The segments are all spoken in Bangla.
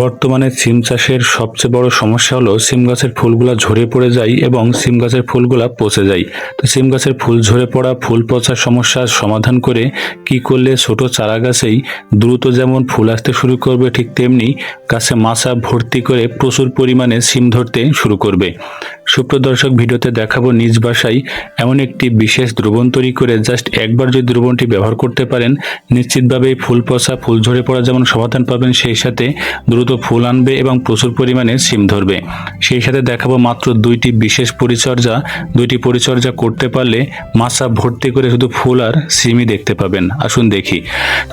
বর্তমানে সিম চাষের সবচেয়ে বড় সমস্যা হলো সিম গাছের ফুলগুলা ঝরে পড়ে যায় এবং সিম গাছের ফুলগুলা পচে যায়। তো সিম গাছের ফুল ঝরে পড়া, ফুল পচার সমস্যার সমাধান করে কি করলে ছোট চারা গাছেই দ্রুত যেমন ফুল আসতে শুরু করবে ঠিক তেমনি গাছে মাছা ভর্তি করে প্রচুর পরিমাণে সিম ধরতে শুরু করবে। সুপ্রদর্শক ভিডিওতে দেখাবো নিজ বাসায় এমন একটি বিশেষ দ্রবণ তৈরি করে জাস্ট একবার যদি দ্রবণটি ব্যবহার করতে পারেন নিশ্চিতভাবেই ফুল পচা, ফুল ঝরে পড়া যেমন সমাধান পাবেন, সেই সাথে দ্রুত ফুল আনবে এবং প্রচুর পরিমাণে সিম ধরবে। সেই সাথে দেখাবো মাত্র দুইটি বিশেষ পরিচর্যা। দুইটি পরিচর্যা করতে পারলে মাছা ভর্তি করে শুধু ফুল আর সিমই দেখতে পাবেন। আসুন দেখি।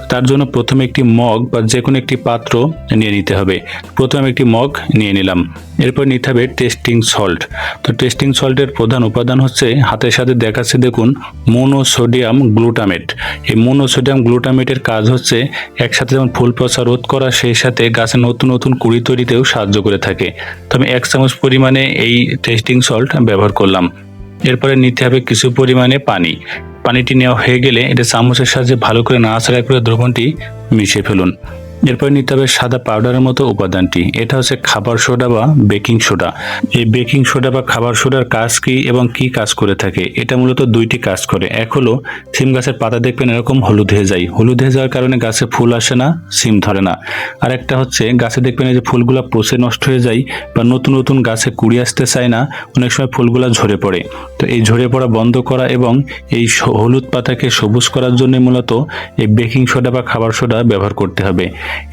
তার জন্য প্রথমে একটি মগ বা যে কোনো একটি পাত্র নিয়ে নিতে হবে। প্রথমে একটি মগ নিয়ে নিলাম। এরপর নিতে হবে টেস্টিং সল্ট। তো টেস্টিং সল্টের প্রধান উপাদান হচ্ছে হাতের সাথে দেখাচ্ছে দেখুন মোনোসোডিয়াম গ্লুটামেট এই মোনোসোডিয়াম গ্লুটামেটের কাজ হচ্ছে একসাথে যেমন ফুল পচা রোধ করা, সেই সাথে গাছে নতুন নতুন কুড়ি তৈরিতেও সাহায্য করে থাকে। তো আমি এক চামচ পরিমাণে এই টেস্টিং সল্ট ব্যবহার করলাম। এরপরে নিতে হবে কিছু পরিমাণে পানি। পানিটি নেওয়া হয়ে গেলে এটা চামচের সাহায্যে ভালো করে নাড়াচাড়া করে দ্রবণটি মিশিয়ে ফেলুন। এরপর নিতে হবে সাদা পাউডারের মতো উপাদানটি। এটা হচ্ছে খাবার সোডা বা বেকিং সোডা। এই বেকিং সোডা বা খাবার সোডার কাজ কি এবং কি কাজ করে থাকে? এটা মূলত দুইটি কাজ করে। এক হলো সিম গাছের পাতা দেখবেন এরকম হলুদ হয়ে যায়। হলুদ হয়ে যাওয়ার কারণে গাছে ফুল আসে না, সিম ধরে না। আর একটা হচ্ছে, গাছে দেখবেন যে ফুলগুলা পচে নষ্ট হয়ে যায় বা নতুন নতুন গাছে কুড়ি আসতে চায় না, অনেক সময় ফুলগুলা ঝরে পড়ে। তো এই ঝরে পড়া বন্ধ করা এবং এই হলুদ পাতাকে সবুজ করার জন্য মূলত এই বেকিং সোডা বা খাবার সোডা ব্যবহার করতে হবে।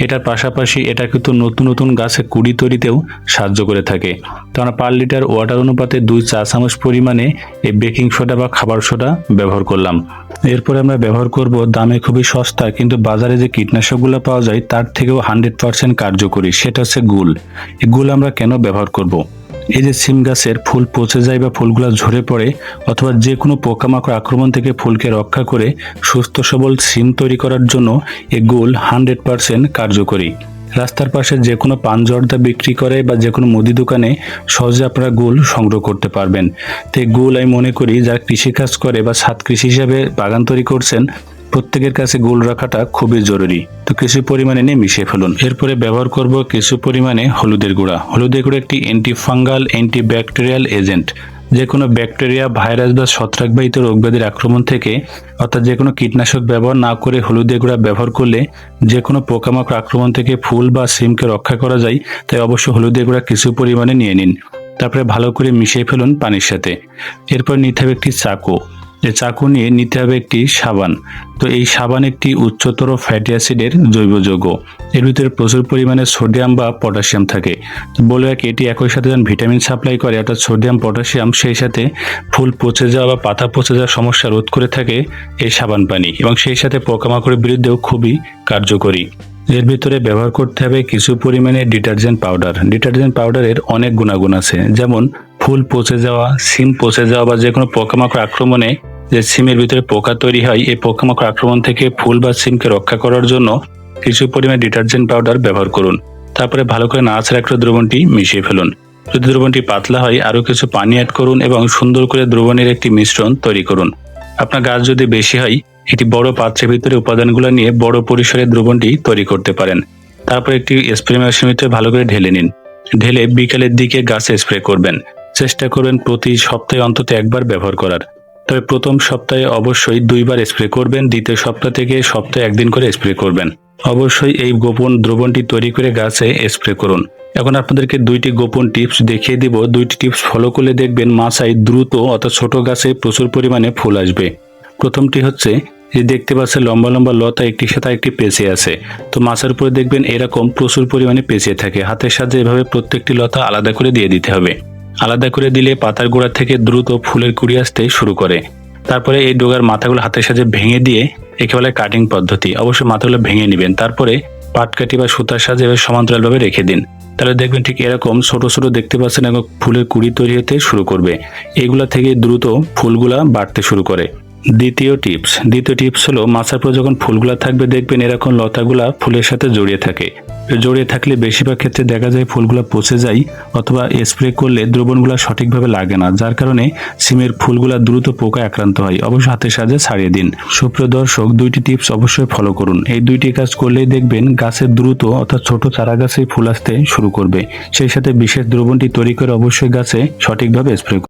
এটার পাশাপাশি এটা কিন্তু নতুন নতুন গাছে কুড়ি তৈরিতেও সাহায্য করে থাকে। তো আমরা পার লিটার ওয়াটার অনুপাতে দুই চা চামচ পরিমাণে এই বেকিং সোডা বা খাবার সোডা ব্যবহার করলাম। এরপরে আমরা ব্যবহার করব দামে খুবই সস্তা, কিন্তু বাজারে যে কীটনাশকগুলো পাওয়া যায়, তার থেকেও হান্ড্রেড পার্সেন্ট কার্যকরী। সেটা হচ্ছে গুল এই গুল আমরা কেন ব্যবহার করব। এই যে সিম গাছের ফুল পচে যায় বা ফুলগুলো ঝরে পড়ে, অথবা যে কোনো পোকামাকড় আক্রমণ থেকে ফুলকে রক্ষা করে সুস্থ সবল সিম তৈরি করার জন্য এ গোল হান্ড্রেড পার্সেন্ট কার্যকরী। রাস্তার পাশে যে কোনো পান জর্দা বিক্রি করে বা যে কোনো মুদি দোকানে সহজে আপনারা গুল সংগ্রহ করতে পারবেন। তো গুল আমি মনে করি যারা কৃষিকাজ করে বা ছাদ কৃষি হিসাবে বাগান তৈরি করছেন প্রত্যেকের কাছে গোল রাখাটা খুবই জরুরি। তো কিছু পরিমাণে নিয়ে মিশিয়ে ফেলুন। এরপরে ব্যবহার করব কিছু পরিমাণে হলুদের গুঁড়া। হলুদের গুঁড়া একটি anti fungal anti bacterial agent যে কোনো ব্যাকটেরিয়া, ভাইরাস বা ছত্রাকবাহিত রোগব্যাধির আক্রমণ থেকে, অর্থাৎ যে কোনো কীটনাশক ব্যবহার না করে হলুদে গুঁড়া ব্যবহার করলে যে কোনো পোকামাকড় আক্রমণ থেকে ফুল বা সিমকে রক্ষা করা যায়, তাই অবশ্যই হলুদের গুঁড়া কিছু পরিমাণে নিয়ে নিন। তারপরে ভালো করে মিশিয়ে ফেলুন পানির সাথে। এরপর নিতে হবে একটি চাকু। যে চাকু নিয়ে নিতে হবে একটি সাবান। তো এই সাবান একটি উচ্চতর ফ্যাটি অ্যাসিডের জৈব যৌগ এর ভিতরে প্রচুর পরিমাণে সোডিয়াম বা পটাশিয়াম থাকে। তো বলে রাখি, এটি একই সাথে যখন ভিটামিন সাপ্লাই করে, অর্থাৎ সোডিয়াম, পটাশিয়াম, সেই সাথে ফুল পচে যাওয়া বা পাতা পচে যাওয়ার সমস্যা রোধ করে থাকে এই সাবান পানি। এবং সেই সাথে পোকামাকড়ের বিরুদ্ধেও খুবই কার্যকরী। এর ভিতরে ব্যবহার করতে হবে কিছু পরিমাণে ডিটারজেন্ট পাউডার। ডিটারজেন্ট পাউডারের অনেক গুণাগুণ আছে। যেমন ফুল পচে যাওয়া, সিম পচে যাওয়া বা যে কোনো পোকামাকড় আক্রমণে যে সিমের ভিতরে পোকা তৈরি হয়, এই পোকামাকড় আক্রমণ থেকে ফুল বা সিমকে রক্ষা করার জন্য কিছু পরিমাণ ডিটারজেন্ট পাউডার ব্যবহার করুন। তারপরে ভালো করে নাড়াচাড়া করে দ্রবণটি মিশিয়ে ফেলুন। যদি দ্রবণটি পাতলা হয়, আরও কিছু পানি অ্যাড করুন এবং সুন্দর করে দ্রবণের একটি মিশ্রণ তৈরি করুন। আপনার গাছ যদি বেশি হয় একটি বড় পাত্রের ভিতরে উপাদানগুলো নিয়ে বড় পরিসরে দ্রবণটি তৈরি করতে পারেন। তারপর একটি স্প্রে মেশিনের ভিতরে ভালো করে ঢেলে নিন। ঢেলে বিকালের দিকে গাছে স্প্রে করবেন। চেষ্টা করবেন প্রতি সপ্তাহে অন্তত একবার ব্যবহার করার। তবে প্রথম সপ্তাহে অবশ্যই দুইবার স্প্রে করবেন, দ্বিতীয় সপ্তাহ থেকে সপ্তাহে একদিন করে স্প্রে করবেন। অবশ্যই এই গোপন দ্রবণটি তৈরি করে গাছে স্প্রে করুন। এখন আপনাদেরকে দুইটি গোপন টিপস দেখিয়ে দিব। দুইটি টিপস ফলো করলে দেখবেন মাছায় দ্রুত অর্থাৎ ছোট গাছে প্রচুর পরিমাণে ফুল আসবে। প্রথমটি হচ্ছে যে দেখতে পাচ্ছে লম্বা লম্বা লতা একটির সাথে একটি পেঁচে আছে। তো মাছের উপরে দেখবেন এরকম প্রচুর পরিমাণে পেঁচে থাকে। হাতের সাহায্যে এভাবে প্রত্যেকটি লতা আলাদা করে দিয়ে দিতে হবে। আলাদা করে দিলে পাতার গোড়া থেকে দ্রুত ফুলের কুড়ি আসতে শুরু করে। তারপরে এই ডোগার মাথাগুলো হাতের সাথে ভেঙে দিয়ে একে বলে কাটিং পদ্ধতি। অবশ্যই মাথাগুলো ভেঙে নেবেন। তারপরে পাটকাঠি বা সুতার সাজে এবার সমান্তরালভাবে রেখে দিন। তাহলে দেখবেন ঠিক এরকম ছোট ছোট দেখতে পাচ্ছেন এবং ফুলের কুড়ি তৈরি হতে শুরু করবে। এগুলা থেকে দ্রুত ফুলগুলা বাড়তে শুরু করে। দ্বিতীয় টিপস। দ্বিতীয় টিপস হলো, মাছার পর যখন ফুলগুলা থাকবে, দেখবেন এরকম লতাগুলা ফুলের সাথে জড়িয়ে থাকে। জড়িয়ে থাকলে বেশিরভাগ ক্ষেত্রে দেখা যায় ফুলগুলো পচে যায় অথবা স্প্রে করলে দ্রবণগুলো সঠিকভাবে লাগে না, যার কারণে সিমের ফুলগুলো দ্রুত পোকা আক্রান্ত হয়। অবশ্য হাতের সাহায্যে ছাড়িয়ে দিন। সুপ্রিয় দর্শক, দুইটি টিপস অবশ্যই ফলো করুন। এই দুইটি কাজ করলেই দেখবেন গাছের দ্রুত অর্থাৎ ছোট চারা গাছে ফুল আসতে শুরু করবে। সেই সাথে বিশেষ দ্রবণটি তৈরি করে অবশ্যই গাছে সঠিকভাবে স্প্রে